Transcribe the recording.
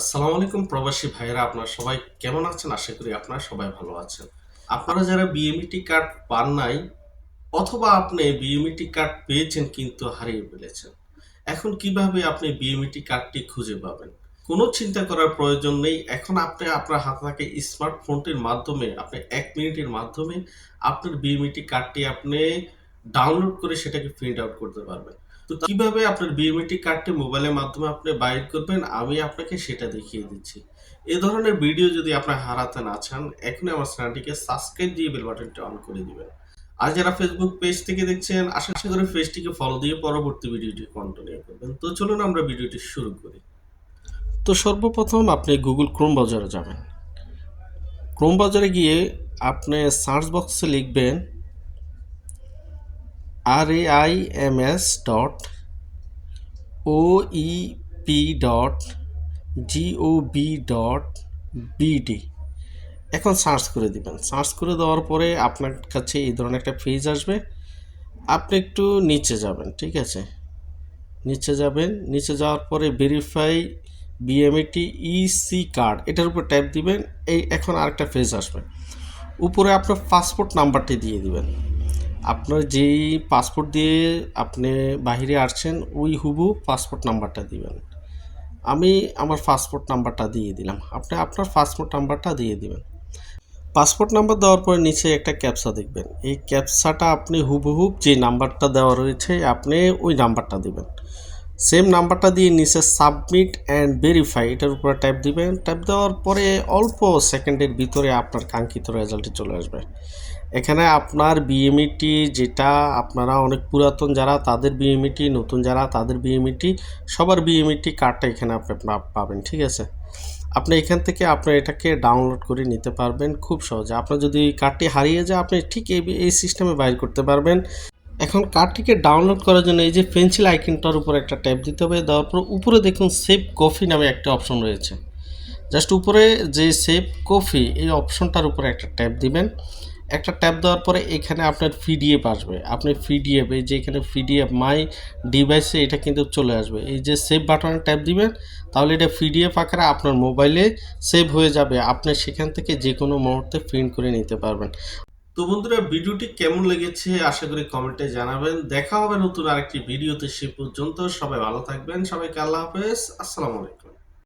আসসালামু আলাইকুম প্রবাসী ভাইয়েরা, আপনারা সবাই কেমন আছেন? আশা করি আপনারা সবাই ভালো আছেন। আপনারা যারা বিএমইটি কার্ড পান নাই, অথবা আপনি বিএমইটি কার্ড পেয়েছেন কিন্তু হারিয়ে ফেলেছেন, এখন কীভাবে আপনি বিএমইটি কার্ডটি খুঁজে পাবেন? কোনো চিন্তা করার প্রয়োজন নেই। এখন আপনি আপনার হাতে থাকা স্মার্টফোনটির মাধ্যমে, আপনি এক মিনিটের মাধ্যমে আপনার বিএমইটি কার্ডটি আপনি ডাউনলোড করে সেটাকে প্রিন্ট আউট করতে পারবেন। তো কীভাবে আপনার বিওমেট্রিক কার্ডটি মোবাইলের মাধ্যমে আপনি বাইর করবেন? আমি আপনাকে সেটা দেখিয়ে দিচ্ছি। এ ধরনের ভিডিও যদি আপনার হারাতে না চান, এখনই আমার চ্যানেলটিকে সাবস্ক্রাইব দিয়ে বেল বাটনটি অন করে দিবেন। আর যারা ফেসবুক পেজ থেকে দেখছেন, আশা করি পেজটিকে ফলো দিয়ে পরবর্তী ভিডিওটি কন্টিনিউ করবেন। তো চলুন আমরা ভিডিওটি শুরু করি। তো সর্বপ্রথম আপনি গুগল ক্রোম বাজারে যাবেন। ক্রোম বাজারে গিয়ে আপনি সার্চ বক্সে লিখবেন R A I M S dot O E P dot G O B dot BD এখন সার্চ করে দিবেন। সার্চ করে দেওয়ার পরে আপনার কাছে এই ধরনের একটা পেজ আসবে। আপনি একটু নিচে যাবেন, ঠিক আছে? নিচে যাবেন। নিচে যাওয়ার পরে ভেরিফাই বিএমএটি ইসি কার্ড এটার উপর ট্যাপ দিবেন। এই এখন আরেকটা পেজ আসবে। উপরে আপনার পাসপোর্ট নাম্বারটি দিয়ে দিবেন। আপনার যেই পাসপোর্ট দিয়ে আপনি বাহিরে আসছেন, ওই হুবু পাসপোর্ট নাম্বারটা দিবেন। আমি আমার পাসপোর্ট নাম্বারটা দিয়ে দিলাম। আপনি আপনার পাসপোর্ট নাম্বারটা দিয়ে দিবেন। পাসপোর্ট নাম্বার দেওয়ার পরে নিচে একটা ক্যাপসা দেখবেন। এই ক্যাপসাটা আপনি হুবহুব যে নাম্বারটা দেওয়া রয়েছে, আপনি ওই নাম্বারটা দিবেন। সেম নাম্বারটা দিয়ে নিচে সাবমিট অ্যান্ড ভেরিফাই এটার উপরে ট্যাপ দিবেন। ট্যাপ দেওয়ার পরে অল্প সেকেন্ডের ভিতরে আপনার কাঙ্ক্ষিত রেজাল্টটি চলে আসবে। এখানে আপনার বিএমইটি যেটা আপনারা অনেক পুরাতন যারা, তাদের বিএমইটি নতুন যারা, তাদের বিএমইটি সবার বিএমইটি কার্ডটা এখানে আপনি পাবেন, ঠিক আছে? আপনি এখান থেকে আপনার এটাকে ডাউনলোড করে নিতে পারবেন খুব সহজে। আপনার যদি কার্ডটি হারিয়ে যায়, আপনি ঠিক এই এই সিস্টেমে বাইর করতে পারবেন। এখন কার্ডটিকে ডাউনলোড করার জন্য এই যে পেন্সিল আইকনটার উপর একটা ট্যাপ দিতে হবে, দেওয়ার পর উপরে দেখুন সেভ কফি নামে একটা অপশন রয়েছে। জাস্ট উপরে যে সেভ কফি এই অপশনটার উপরে একটা ট্যাপ দিবেন। একটা ট্যাপ দেওয়ার পরে এখানে আপনার পিডিএফ আসবে। আপনি পিডিএফ, এই যে এখানে পিডিএফ, মাই ডিভাইসে এটা কিন্তু চলে আসবে। এই যে সেভ বাটনে ট্যাপ দিবেন, তাহলে এটা পিডিএফ আকারে আপনার মোবাইলে সেভ হয়ে যাবে। আপনি সেখান থেকে যে কোনো মুহূর্তে প্রিন্ট করে নিতে পারবেন। তো বন্ধুরা, ভিডিওটি কেমন লেগেছে আশা করি কমেন্টে জানাবেন। দেখা হবে নতুন আরেকটি ভিডিওতে, সে পর্যন্ত সবাই ভালো থাকবেন। সবাইকে আল্লাহ হাফেজ। আসসালামু আলাইকুম।